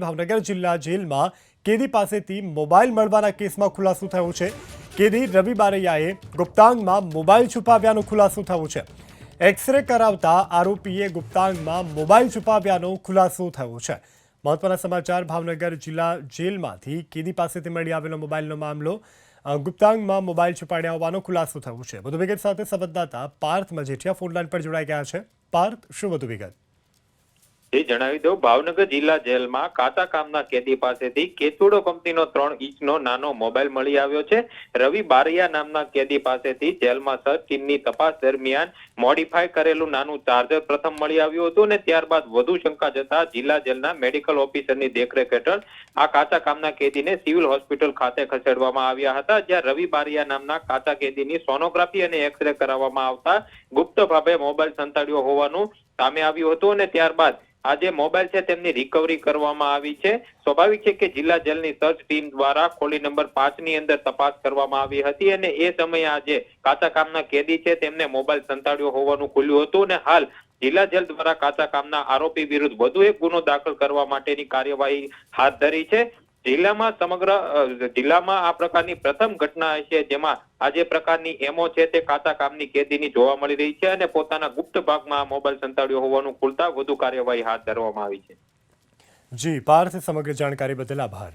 ભાવનગર જિલ્લા જેલમાં કેદી પાસેથી મોબાઈલ મળવાના કેસમાં ખુલાસો થયો છે. કેદી રવિ બારૈયાએ ગુપ્તાંગમાં મોબાઈલ છુપાવ્યાનો ખુલાસો થયો છે. એક્સરે કરાવતા આરોપીએ ગુપ્તાંગમાં મોબાઈલ છુપાવ્યાનો ખુલાસો થયો છે. મહત્વના સમાચાર, ભાવનગર જિલ્લા જેલમાંથી કેદી પાસેથી મળી આવેલો મોબાઈલનો મામલો ગુપ્તાંગમાં મોબાઈલ છુપાડ્યા હોવાનો ખુલાસો થયો છે. વધુ વિગત સાથે સંવાદદાતા પાર્થ મજેઠિયા ફોનલાઈન પર જોડાઈ ગયા છે. પાર્થ, શું વધુ વિગત? એ જણાવી દઉં, ભાવનગર જિલ્લા જેલમાં કાચા કામના કેદી પાસેથી કેતુડો કંપનીનો ત્રણ ઇંચનો નાનો મોબાઈલ મળી આવ્યો છે. રવિ બારિયા નામના કેદી પાસેથી જેલમાં સર્ચ ટીમની તપાસ દરમિયાન મોડિફાય કરેલું નાનું ચાર્જર પ્રથમ મળી આવ્યું હતું અને ત્યારબાદ વધુ શંકા જતા જિલ્લા જેલના મેડિકલ ઓફિસરની દેખરેખ હેઠળ આ કાચા કામના કેદીને સિવિલ હોસ્પિટલ ખાતે ખસેડવામાં આવ્યા હતા, જ્યાં રવિ બારિયા નામના કાચા કેદીની સોનોગ્રાફી અને એક્સરે કરાવવામાં આવતા ગુપ્ત ભાવે મોબાઈલ સંતાડ્યો હોવાનું સામે આવ્યું હતું અને ત્યારબાદ આ જે મોબાઈલ છે તેમની રિકવરી કરવામાં આવી છે. સ્વાભાવિક છે કે જિલ્લા જેલની સર્ચ ટીમ દ્વારા ખોલી નંબર પાંચની અંદર તપાસ કરવામાં આવી હતી અને એ સમયે આ જે કાચા કામના કેદી છે તેમને મોબાઈલ સંતાડ્યો હોવાનું ખુલ્યું હતું અને હાલ જિલ્લા જેલ દ્વારા કાચા કામના આરોપી વિરુદ્ધ વધુ એક ગુનો દાખલ કરવા માટેની કાર્યવાહી હાથ ધરી છે. જિલ્લામાં સમગ્ર જિલ્લામાં આ પ્રકારની પ્રથમ ઘટના છે જેમાં આ જે પ્રકારની એમો છે તે કાચા કામની કેદીની જોવા મળી રહી છે અને પોતાના ગુપ્ત ભાગમાં મોબાઈલ સંતાડ્યો હોવાનું ખુલતા વધુ કાર્યવાહી હાથ ધરવામાં આવી છે. જી, પાર્થ સમગ્ર જાણકારી બદલ આભાર.